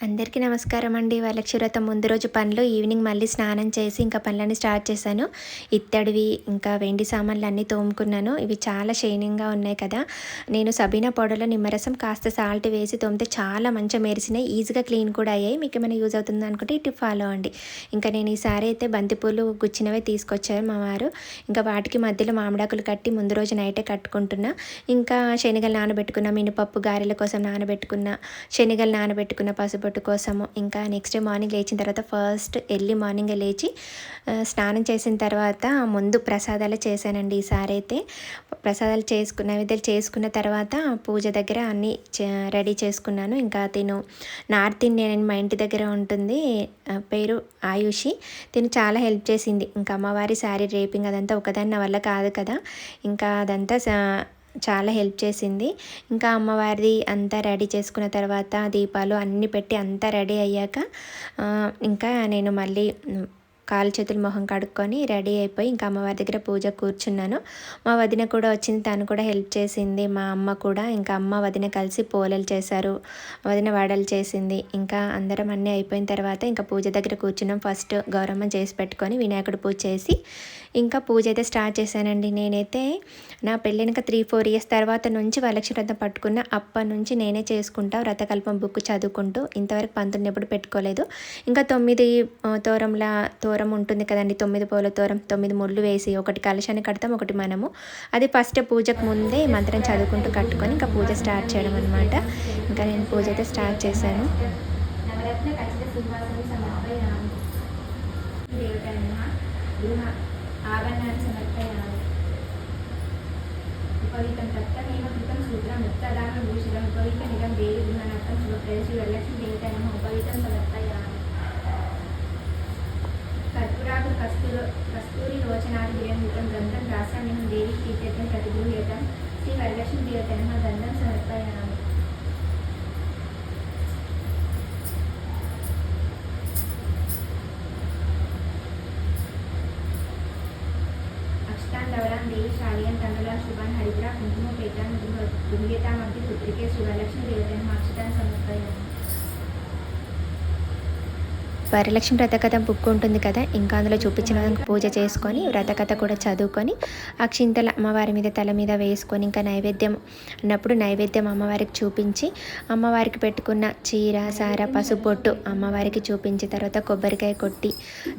అందరికీ నమస్కారం అండి. వరలక్ష్మి వ్రతం ముందు రోజు పనులు ఈవినింగ్ మళ్ళీ స్నానం చేసి ఇంకా పనులన్నీ స్టార్ట్ చేశాను. ఇత్తడివి ఇంకా వెండి సామాన్లు అన్నీ తోముకున్నాను. ఇవి చాలా షైనింగ్గా ఉన్నాయి కదా. నేను సబీనా పౌడర్లో నిమ్మరసం కాస్త సాల్ట్ వేసి తోమితే చాలా మంచిగా మెరిసినాయి. ఈజీగా క్లీన్ కూడా అయ్యాయి. మీకు ఏమైనా యూజ్ అవుతుంది అనుకుంటే ఇటు ఫాలో అండి ఇంకా నేను ఈసారి అయితే బంతిపూలు గుచ్చినవే తీసుకొచ్చారు మా వారు. ఇంకా వాటికి మధ్యలో మామిడాకులు కట్టి ముందు రోజు నైటే కట్టుకుంటున్నా. ఇంకా శనగలు నానబెట్టుకున్న మినపప్పు గారెల కోసం నానబెట్టుకున్న శనగలు నానబెట్టుకున్న పసుపు బొట్టు కోసము. ఇంకా నెక్స్ట్ డే మార్నింగ్ లేచిన తర్వాత ఫస్ట్ ఎర్లీ మార్నింగ్ లేచి స్నానం చేసిన తర్వాత ముందు ప్రసాదాలు చేశానండి ఈసారి అయితే. ప్రసాదాలు చేసుకున్న నైవేద్యాలు చేసుకున్న తర్వాత పూజ దగ్గర అన్నీ రెడీ చేసుకున్నాను. ఇంకా తిను నార్త్ ఇండియన్ మా ఇంటి దగ్గర ఉంటుంది పేరు ఆయుషి. తిను చాలా హెల్ప్ చేసింది. ఇంకా అమ్మవారి శారీ రేపింగ్ అదంతా ఒకదాన్ని నా వల్ల కాదు కదా. ఇంకా అదంతా చాలా హెల్ప్ చేసింది. ఇంకా అమ్మవారిది అంతా రెడీ చేసుకున్న తర్వాత దీపాలు అన్నీ పెట్టి అంతా రెడీ అయ్యాక ఇంకా నేను మళ్ళీ కాలు చేతులు మొహం కడుక్కొని రెడీ అయిపోయి ఇంకా అమ్మవారి దగ్గర పూజ కూర్చున్నాను. మా వదిన కూడా వచ్చింది. తను కూడా హెల్ప్ చేసింది. మా అమ్మ కూడా ఇంకా అమ్మ వదిన కలిసి పోలలు చేశారు. వదిన వడలు చేసింది. ఇంకా అందరం అన్నీ అయిపోయిన తర్వాత ఇంకా పూజ దగ్గర కూర్చున్నాం. ఫస్ట్ గౌరమ్మ చేసి పెట్టుకొని వినాయకుడు పూజ చేసి ఇంకా పూజ అయితే స్టార్ట్ చేశానండి. నేనైతే నా పెళ్ళినక త్రీ ఫోర్ ఇయర్స్ తర్వాత నుంచి వరలక్ష్మి వ్రతం పట్టుకున్న అప్పటి నుంచి నేనే చేసుకుంటా వ్రతకల్పం బుక్ చదువుకుంటూ. ఇంతవరకు పంతుని ఎప్పుడు పెట్టుకోలేదు. ఇంకా తొమ్మిది తోరంల తోరం ఉంటుంది కదండి. తొమ్మిది పూల తోరం తొమ్మిది ముళ్ళు వేసి ఒకటి కలశాన్ని కడతాం ఒకటి మనము. అది ఫస్ట్ పూజకు ముందే మంత్రం చదువుకుంటూ కట్టుకొని ఇంకా పూజ స్టార్ట్ చేయడం అనమాట ఇంకా నేను పూజ అయితే స్టార్ట్ చేశాను. దేవత ఆభరణాన్ని ఉపవితం తత్తమేవ కృతం సూత్రం ఉత్తరాగం భూషితం ఉపవితమిదం దేవి గృహనర్థం శుభప్రదశి వరలక్ష్మి దేవతనమ ఉపవితం సమర్పయామి కర్పూరాకు కస్తూరు కస్తూరి లోచనాది విరంభితం వరలక్ష్మి వ్రతకథ బుక్ ఉంటుంది కదా ఇంకా అందులో చూపించిన పూజ చేసుకొని వ్రతకథ కూడా చదువుకొని అక్షింతల అమ్మవారి మీద తల మీద వేసుకొని ఇంకా నైవేద్యం అన్నప్పుడు నైవేద్యం అమ్మవారికి చూపించి అమ్మవారికి పెట్టుకున్న చీర సార పసుపొట్టు అమ్మవారికి చూపించి తర్వాత కొబ్బరికాయ కొట్టి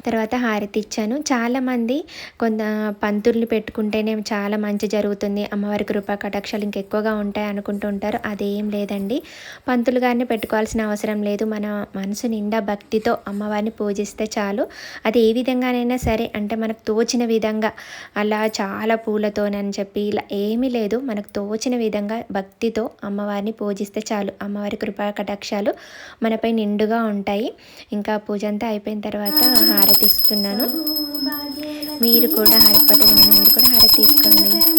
తర్వాత హారతి ఇచ్చాను. చాలామంది కొంత పంతుల్ని పెట్టుకుంటేనే చాలా మంచి జరుగుతుంది. అమ్మవారి కృపా కటాక్షాలు ఇంకెక్కువగా ఉంటాయి అనుకుంటూ ఉంటారు. అదేం లేదండి. పంతులు గారిని పెట్టుకోవాల్సిన అవసరం లేదు. మన మనసు నిండా భక్తితో అమ్మవారిని పూజిస్తే చాలు. అది ఏ విధంగానైనా సరే అంటే మనకు తోచిన విధంగా అలా చాలా పూలతోనని చెప్పి ఇలా ఏమీ లేదు. మనకు తోచిన విధంగా భక్తితో అమ్మవారిని పూజిస్తే చాలు. అమ్మవారి కృపా కటాక్షాలు మనపై నిండుగా ఉంటాయి. ఇంకా పూజ అంతా అయిపోయిన తర్వాత హారతి ఇస్తున్నాను. మీరు కూడా హారతి పట్టదని మీరు కూడా హారతి తీసుకోండి.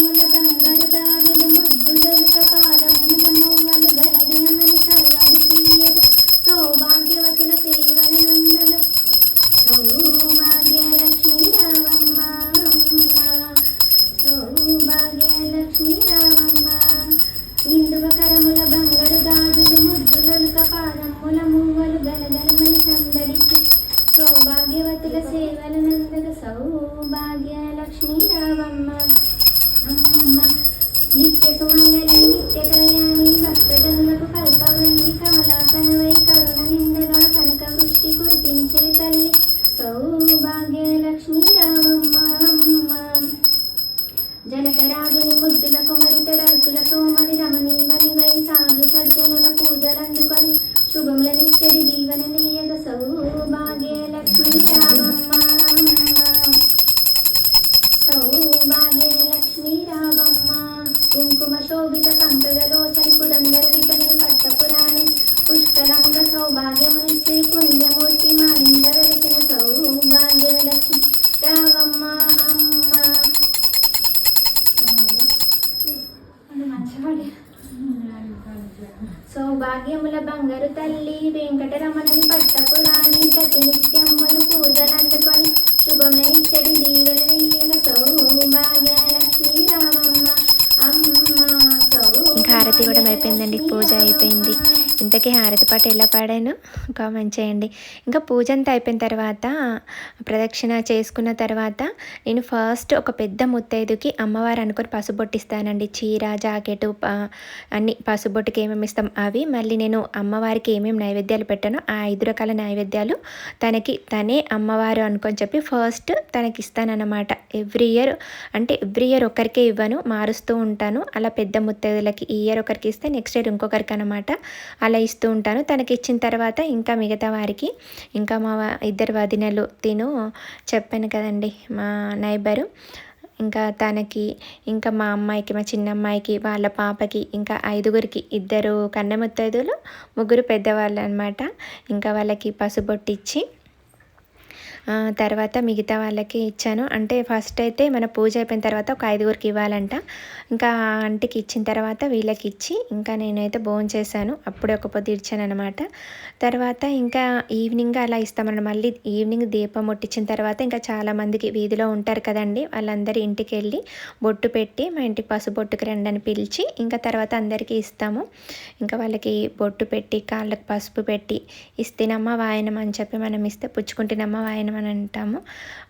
సౌభాగ్యవతుల సేవలనందక సౌభాగ్య రావమ్మ అమ్మ నిత్య సుమంగళి నిత్య కళ్యాణి భక్తజనులకు కల్పవంది కమలాసనవై కరుణ నిందగా కనక వృష్టి కురిపించే తల్లి సౌభాగ్య రావమ్మ అమ్మ జనకరాజుని ముద్దుల కుమరిత రతులతో మరి రమణీవని వై సాధు సజ్జనుల పూజలందుకొని శుభములనిచ్చడి జీవనని సౌభాగ్యముల బంగారు తల్లి వెంకటరమణని పట్టపురాణి ప్రతి నిత్యమును పూజలందుకొని శుభమనిచ్చడి దీవెల సౌభాగ్య లక్ష్మీ రామమ్మ అమ్మ సౌ హారతి ఇవ్వడం అయిపోయిందండి. పూజ అయిపోయింది. ఇంతకీ హారతి పాట ఎలా పాడాను? కామెంట్ చేయండి ఇంకా పూజ అంతా అయిపోయిన తర్వాత ప్రదక్షిణ చేసుకున్న తర్వాత నేను ఫస్ట్ ఒక పెద్ద ముత్తైదుకి అమ్మవారు అనుకొని పసుబొట్టిస్తానండి. చీర జాకెట్ అన్ని పసుబొట్టుకి ఏమేమి ఇస్తాం అవి. మళ్ళీ నేను అమ్మవారికి ఏమేమి నైవేద్యాలు పెట్టానో ఆ ఐదు రకాల నైవేద్యాలు తనకి తనే అమ్మవారు అనుకొని చెప్పి ఫస్ట్ తనకి ఇస్తానన్నమాట ఎవ్రీ ఇయర్ అంటే ఎవ్రీ ఇయర్ ఒకరికే ఇవ్వను మారుస్తూ ఉంటాను. అలా పెద్ద ముత్తైదులకి ఈ ఇయర్ ఒకరికి ఇస్తే నెక్స్ట్ ఇయర్ ఇంకొకరికి అనమాట అలా ఇస్తూ ఉంటాను. తనకి ఇచ్చిన తర్వాత ఇంకా మిగతా వారికి ఇంకా మా ఇద్దరు వదినలు తిను చెప్పాను కదండి మా నైబరు. ఇంకా తనకి ఇంకా మా అమ్మాయికి మా చిన్న అమ్మాయికి వాళ్ళ పాపకి ఇంకా ఐదుగురికి ఇద్దరు కన్నెముత్తైదులు ముగ్గురు పెద్దవాళ్ళు అనమాట ఇంకా వాళ్ళకి పసుబొట్టిచ్చి తర్వాత మిగతా వాళ్ళకి ఇచ్చాను. అంటే ఫస్ట్ అయితే మన పూజ అయిపోయిన తర్వాత ఒక ఐదుగురికి ఇవ్వాలంట. ఇంకా ఆంటీకి ఇచ్చిన తర్వాత వీళ్ళకి ఇచ్చి ఇంకా నేనైతే భోజనం చేశాను. అప్పుడే ఒక పొద్దు ఇచ్చాను అనమాట తర్వాత ఇంకా ఈవినింగ్ అలా ఇస్తామన్నమాట. మళ్ళీ ఈవినింగ్ దీపం ముట్టించిన తర్వాత ఇంకా చాలామందికి వీధిలో ఉంటారు కదండి. వాళ్ళందరి ఇంటికి వెళ్ళి బొట్టు పెట్టి మా ఇంటికి పసు బొట్టుకు రండి అని పిలిచి ఇంకా తర్వాత అందరికీ ఇస్తాము. ఇంకా వాళ్ళకి బొట్టు పెట్టి కాళ్ళకి పసుపు పెట్టి ఇస్తేనమ్మ వాయనం అని చెప్పి మనం ఇస్తే పుచ్చుకుంటేనమ్మ వాయనం అని అంటాము.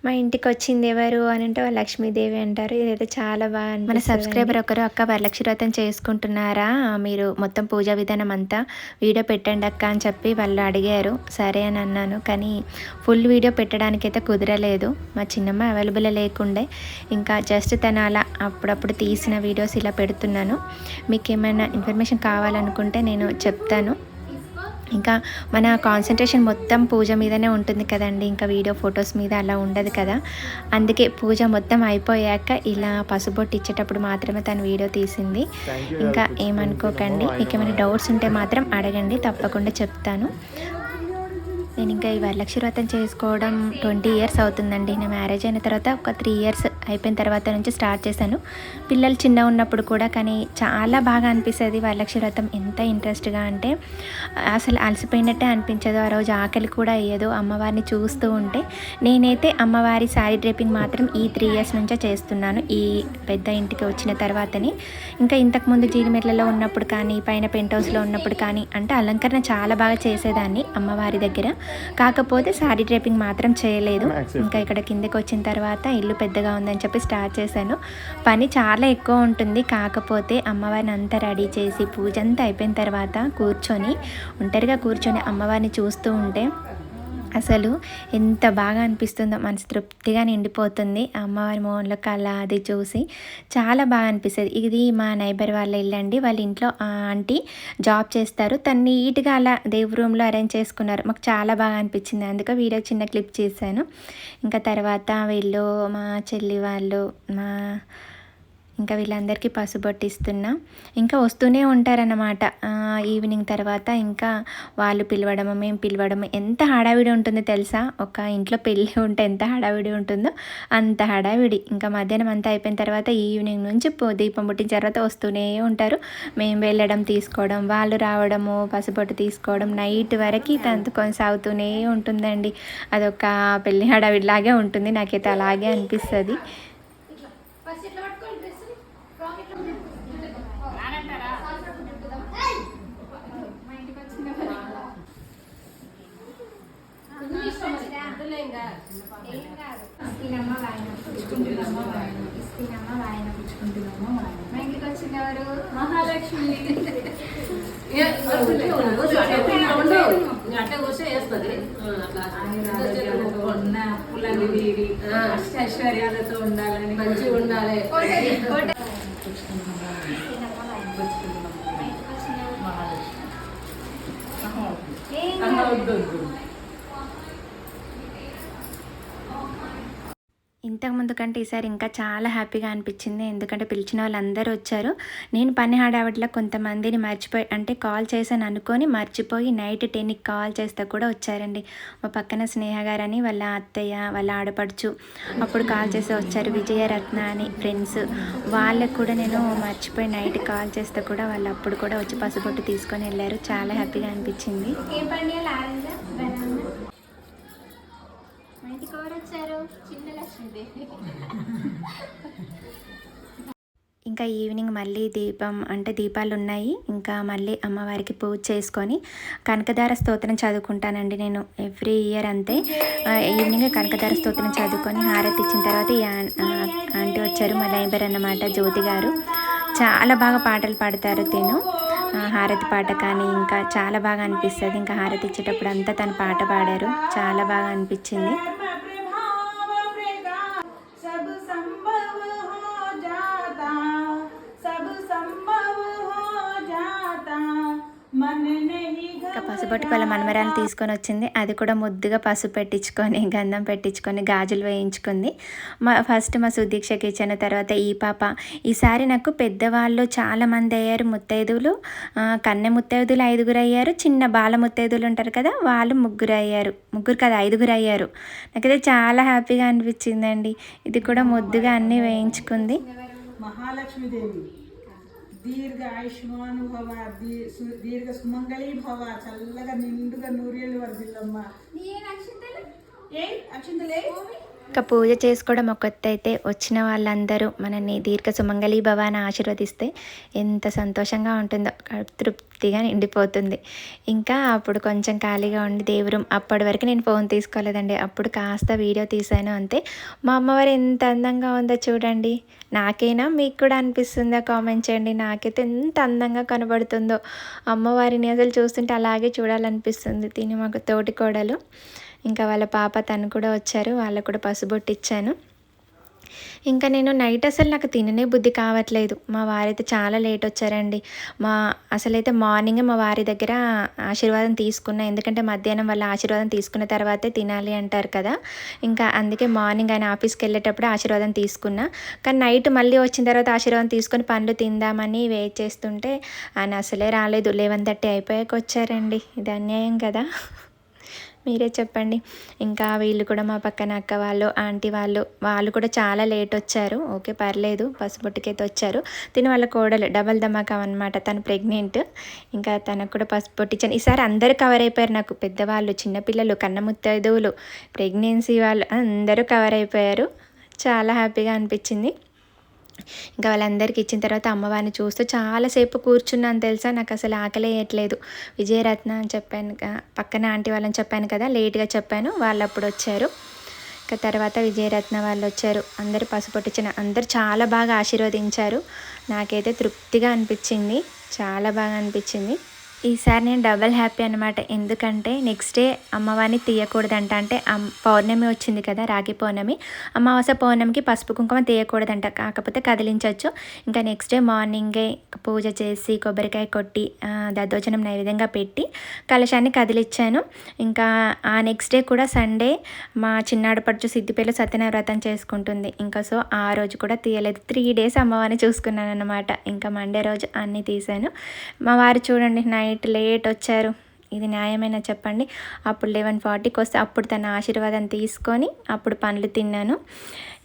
మా ఇంటికి వచ్చింది ఎవరు అని అంటే వాళ్ళు లక్ష్మీదేవి అంటారు. ఇదైతే చాలా బాగా మన సబ్స్క్రైబర్ ఒకరు అక్క వరలక్ష్మి వ్రతం చేసుకుంటున్నారా? మీరు మొత్తం పూజా విధానం అంతా వీడియో పెట్టండి అక్క అని చెప్పి వాళ్ళు అడిగారు. సరే అని అన్నాను. కానీ ఫుల్ వీడియో పెట్టడానికి అయితే కుదరలేదు. మా చిన్నమ్మ అవైలబుల్ లేకుండే. ఇంకా జస్ట్ తను అలా అప్పుడప్పుడు తీసిన వీడియోస్ ఇలా పెడుతున్నాను. మీకు ఏమైనా ఇన్ఫర్మేషన్ కావాలనుకుంటే నేను చెప్తాను. ఇంకా మన కాన్సన్ట్రేషన్ మొత్తం పూజ మీదనే ఉంటుంది కదండి. ఇంకా వీడియో ఫొటోస్ మీద అలా ఉండదు కదా. అందుకే పూజ మొత్తం అయిపోయాక ఇలా పసుబొట్టు ఇచ్చేటప్పుడు మాత్రమే తను వీడియో తీసింది. ఇంకా ఏమనుకోకండి. మీకు ఏమైనా డౌట్స్ ఉంటే మాత్రం అడగండి. తప్పకుండా చెప్తాను. నేను ఇంకా ఈ వరలక్ష్మి వ్రతం చేసుకోవడం ట్వంటీ ఇయర్స్ అవుతుందండి. నా మ్యారేజ్ అయిన తర్వాత ఒక త్రీ ఇయర్స్ అయిపోయిన తర్వాత నుంచి స్టార్ట్ చేశాను. పిల్లలు చిన్న ఉన్నప్పుడు కూడా కానీ చాలా బాగా అనిపిస్తుంది వరలక్ష్మి వ్రతం ఎంత ఇంట్రెస్ట్గా అంటే అసలు అలసిపోయినట్టే అనిపించదు. ఆ రోజు ఆకలి కూడా అయ్యదు అమ్మవారిని చూస్తూ ఉంటే నేనైతే అమ్మవారి శారీ డ్రేపింగ్ మాత్రం ఈ త్రీ ఇయర్స్ నుంచే చేస్తున్నాను. ఈ పెద్ద ఇంటికి వచ్చిన తర్వాతని. ఇంకా ఇంతకుముందు జీడిమెట్లలో ఉన్నప్పుడు కానీ పైన పెంట్ హౌస్లో ఉన్నప్పుడు కానీ అంటే అలంకరణ చాలా బాగా చేసేదాన్ని అమ్మవారి దగ్గర. కాకపోతే శారీ డ్రేపింగ్ మాత్రం చేయలేదు. ఇంకా ఇక్కడ కిందకి వచ్చిన తర్వాత ఇల్లు పెద్దగా ఉందని చెప్పి స్టార్ట్ చేశాను. పని చాలా ఎక్కువ ఉంటుంది. కాకపోతే అమ్మవారిని అంతా రెడీ చేసి పూజ అంతా అయిపోయిన తర్వాత కూర్చొని ఒంటరిగా కూర్చొని అమ్మవారిని చూస్తూ ఉంటే అసలు ఎంత బాగా అనిపిస్తుందో మనసు తృప్తిగా నిండిపోతుంది. అమ్మవారి మోహన్లో కళ అది చూసి చాలా బాగా అనిపిస్తుంది. ఇది మా నైబర్ వాళ్ళ ఇల్లండి వాళ్ళ ఇంట్లో ఆంటీ జాబ్ చేస్తారు. తను నీట్గా అలా దేవు రూమ్లో అరేంజ్ చేసుకున్నారు. మాకు చాలా బాగా అనిపించింది. అందుకే వీడియో చిన్న క్లిప్ చేశాను. ఇంకా తర్వాత వీళ్ళు మా చెల్లి వాళ్ళు మా ఇంకా వీళ్ళందరికీ పసుబొట్టిస్తున్నా. ఇంకా వస్తూనే ఉంటారన్నమాట. ఈవినింగ్ తర్వాత ఇంకా వాళ్ళు పిలవడము మేము పిలవడము. ఎంత హడావిడి ఉంటుందో తెలుసా? ఒక ఇంట్లో పెళ్ళి ఉంటే ఎంత హడావిడి ఉంటుందో అంత హడావిడి. ఇంకా మధ్యాహ్నం అంతా అయిపోయిన తర్వాత ఈవినింగ్ నుంచి దీపం పుట్టిన తర్వాత వస్తూనే ఉంటారు. మేము వెళ్ళడం తీసుకోవడం వాళ్ళు రావడము పసుబొట్టు తీసుకోవడం నైట్ వరకు తంతు కొనసాగుతూనే ఉంటుందండి. అదొక పెళ్ళి హడావిడిలాగే ఉంటుంది. నాకైతే అలాగే అనిపిస్తుంది ఇస్తినమ్మ వాయనం పుచ్చుకుంటున్నమ్మ వాయనం ఇస్తినమ్మ వాయనం పుచ్చుకుంటున్నమ్మ వాయనం మా ఇంటికి మహాలక్ష్మి. అంటే కూర్చో వేస్తుంది ఉన్న అష్టైశ్వర్యాలతో ఉండాలని. మంచిగా ఉండాలి. ఇస్తినమ్మ వాయనం మా ఇంటికి వచ్చింది ఎవరు? ఏం కాదు. ఇంతకుముందు కంటే ఈసారి ఇంకా చాలా హ్యాపీగా అనిపించింది. ఎందుకంటే పిలిచిన వాళ్ళందరూ వచ్చారు. నేను పని హడావిడిలో కొంతమందిని మర్చిపోయి అంటే కాల్ చేశాను అనుకొని మర్చిపోయి నైట్ టెన్కి కాల్ చేస్తే కూడా వచ్చారండి. మా పక్కన స్నేహ గారని వాళ్ళ అత్తయ్య వాళ్ళ ఆడపడుచు అప్పుడు కాల్ చేసి వచ్చారు. విజయరత్న అని ఫ్రెండ్స్. వాళ్ళకు కూడా నేను మర్చిపోయి నైట్ కాల్ చేస్తే కూడా వాళ్ళు అప్పుడు కూడా వచ్చి పసుపొట్టు తీసుకొని వెళ్ళారు. చాలా హ్యాపీగా అనిపించింది. మా ఇంటికి ఎవరు వచ్చారు? చిన్న లక్ష్మీదేవి. ఇంకా ఈవినింగ్ మళ్ళీ దీపం అంటే దీపాలు ఉన్నాయి. ఇంకా మళ్ళీ అమ్మవారికి పూజ చేసుకొని కనకదార స్తోత్రం చదువుకుంటానండి నేను ఎవ్రీ ఇయర్ అంతే. ఈవినింగ్ కనకదార స్తోత్రం చదువుకొని హారతి ఇచ్చిన తర్వాత ఈ ఆంటీ వచ్చారు మా లైబర్ అన్నమాట జ్యోతి గారు. చాలా బాగా పాటలు పాడతారు తిను. హారతి పాట కానీ ఇంకా చాలా బాగా అనిపిస్తుంది. ఇంకా హారతి ఇచ్చేటప్పుడు అంతా తను పాట పాడారు. చాలా బాగా అనిపించింది. ఇంకా వాళ్ళ మనమరాలు తీసుకొని వచ్చింది. అది కూడా ముద్దుగా పసుపు పెట్టించుకొని గంధం పెట్టించుకొని గాజులు వేయించుకుంది. మా ఫస్ట్ మా సుదీక్షకి ఇచ్చిన తర్వాత ఈ పాప. ఈసారి నాకు పెద్దవాళ్ళు చాలామంది అయ్యారు. ముత్తైదువులు కన్నె ముత్తైదులు ఐదుగురు అయ్యారు. చిన్న బాల ముత్తైదులు ఉంటారు కదా వాళ్ళు ముగ్గురు అయ్యారు. ముగ్గురు కదా ఐదుగురు అయ్యారు. నాకైతే చాలా హ్యాపీగా అనిపించిందండి. ఇది కూడా ముద్దుగా అన్నీ వేయించుకుంది. మహాలక్ష్మీదేవి. దీర్ఘ ఆయుష్మాన్ భవ దీ- సు- దీర్ఘ సుమంగళి భవ చల్లగా నిండుగా నూరేళ్ళు వర్దిల్లమ్మ ఏ అక్షింతలే? ఇంకా పూజ చేసుకోవడం ఒక అయితే వచ్చిన వాళ్ళందరూ మనల్ని దీర్ఘ సుమంగళి భవాన్ని ఆశీర్వదిస్తే ఎంత సంతోషంగా ఉంటుందో తృప్తిగా నిండిపోతుంది. ఇంకా అప్పుడు కొంచెం ఖాళీగా ఉండి దేవుడు అప్పటి వరకు నేను ఫోన్ తీసుకోలేదండి. అప్పుడు కాస్త వీడియో తీసాను అంతే. మా అమ్మవారు ఎంత అందంగా ఉందో చూడండి. నాకైనా మీకు కూడా అనిపిస్తుందో కామెంట్ చేయండి. నాకైతే ఎంత అందంగా కనబడుతుందో. అమ్మవారిని అసలు చూస్తుంటే అలాగే చూడాలనిపిస్తుంది. తిని మాకు తోటి కోడలు. ఇంకా వాళ్ళ పాప తను కూడా వచ్చారు వాళ్ళకు కూడా పసుబొట్టు ఇచ్చాను ఇంకా నేను నైట్ అసలు నాకు తిననే బుద్ధి కావట్లేదు. మా వారైతే చాలా లేట్ వచ్చారండి. మా అసలైతే మార్నింగే మా వారి దగ్గర ఆశీర్వాదం తీసుకున్నా ఎందుకంటే మధ్యాహ్నం వాళ్ళ ఆశీర్వాదం తీసుకున్న తర్వాతే తినాలి అంటారు కదా. ఇంకా అందుకే మార్నింగ్ ఆయన ఆఫీస్కి వెళ్ళేటప్పుడు ఆశీర్వాదం తీసుకున్నా. కానీ నైట్ మళ్ళీ వచ్చిన తర్వాత ఆశీర్వాదం తీసుకొని పండ్లు తిందామని వెయిట్ చేస్తుంటే ఆయన అసలే రాలేదు. లెవెన్ థర్టీ అయిపోయాక వచ్చారండి. ఇది అన్యాయం కదా. మీరే చెప్పండి. ఇంకా వీళ్ళు కూడా మా పక్కన అక్క వాళ్ళు ఆంటీ వాళ్ళు వాళ్ళు కూడా చాలా లేట్ వచ్చారు. ఓకే పర్లేదు పసుపొట్టుకైతే వచ్చారు. తిని వాళ్ళ కోడలు డబల్ ధమాకా అనమాట తను ప్రెగ్నెంట్. ఇంకా తనకు కూడా పసుపొట్టు ఈసారి అందరూ కవర్ అయిపోయారు నాకు. పెద్దవాళ్ళు చిన్నపిల్లలు కన్న ముత్తైదువులు ప్రెగ్నెన్సీ వాళ్ళు అందరూ కవర్ అయిపోయారు. చాలా హ్యాపీగా అనిపించింది. ఇంకా వాళ్ళందరికీ ఇచ్చిన తర్వాత అమ్మవారిని చూస్తూ చాలాసేపు కూర్చున్నాను తెలుసా నాకు అసలు ఆకలి వేయట్లేదు. విజయరత్న అని చెప్పాను పక్కన ఆంటీ వాళ్ళని చెప్పాను కదా లేట్గా చెప్పాను వాళ్ళు అప్పుడు వచ్చారు. ఇంకా తర్వాత విజయరత్న వాళ్ళు వచ్చారు. అందరూ పసుపొట్టించిన అందరూ చాలా బాగా ఆశీర్వదించారు. నాకైతే తృప్తిగా అనిపించింది చాలా బాగా అనిపించింది. ఈసారి నేను డబల్ హ్యాపీ అనమాట ఎందుకంటే నెక్స్ట్ డే అమ్మవారిని తీయకూడదంట. అంటే పౌర్ణమి వచ్చింది కదా రాగి పౌర్ణమి. అమావాస్య పౌర్ణమికి పసుపు కుంకుమ తీయకూడదంట. కాకపోతే కదిలించవచ్చు ఇంకా నెక్స్ట్ డే మార్నింగే పూజ చేసి కొబ్బరికాయ కొట్టి దద్దోజనం నైవేద్యంగా పెట్టి కలశాన్ని కదిలిచ్చాను. ఇంకా ఆ నెక్స్ట్ డే కూడా సండే మా చిన్నాడపడుచు సిద్దిపేట సత్యనవ్రతం చేసుకుంటుంది. ఇంకా సో ఆ రోజు కూడా తీయలేదు. త్రీ డేస్ అమ్మవారిని చూసుకున్నాను అనమాట ఇంకా మండే రోజు అన్నీ తీశాను. మా వారు చూడండి నైట్ లేట్ వచ్చారు. ఇది న్యాయమేనా చెప్పండి. అప్పుడు లెవెన్ ఫార్టీకి వస్తే అప్పుడు తన ఆశీర్వాదం తీసుకొని అప్పుడు పండ్లు తిన్నాను.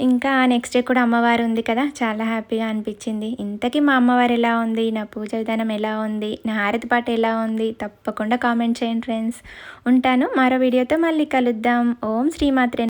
ఇంకా నెక్స్ట్ డే కూడా అమ్మవారు ఉంది కదా. చాలా హ్యాపీగా అనిపించింది. ఇంతకీ మా అమ్మవారు ఎలా ఉంది? నా పూజ విధానం ఎలా ఉంది? నా హారతి పాట ఎలా ఉంది? తప్పకుండా కామెంట్ చేయండి ఫ్రెండ్స్. ఉంటాను. మరో వీడియోతో మళ్ళీ కలుద్దాం. ఓం శ్రీమాత్రే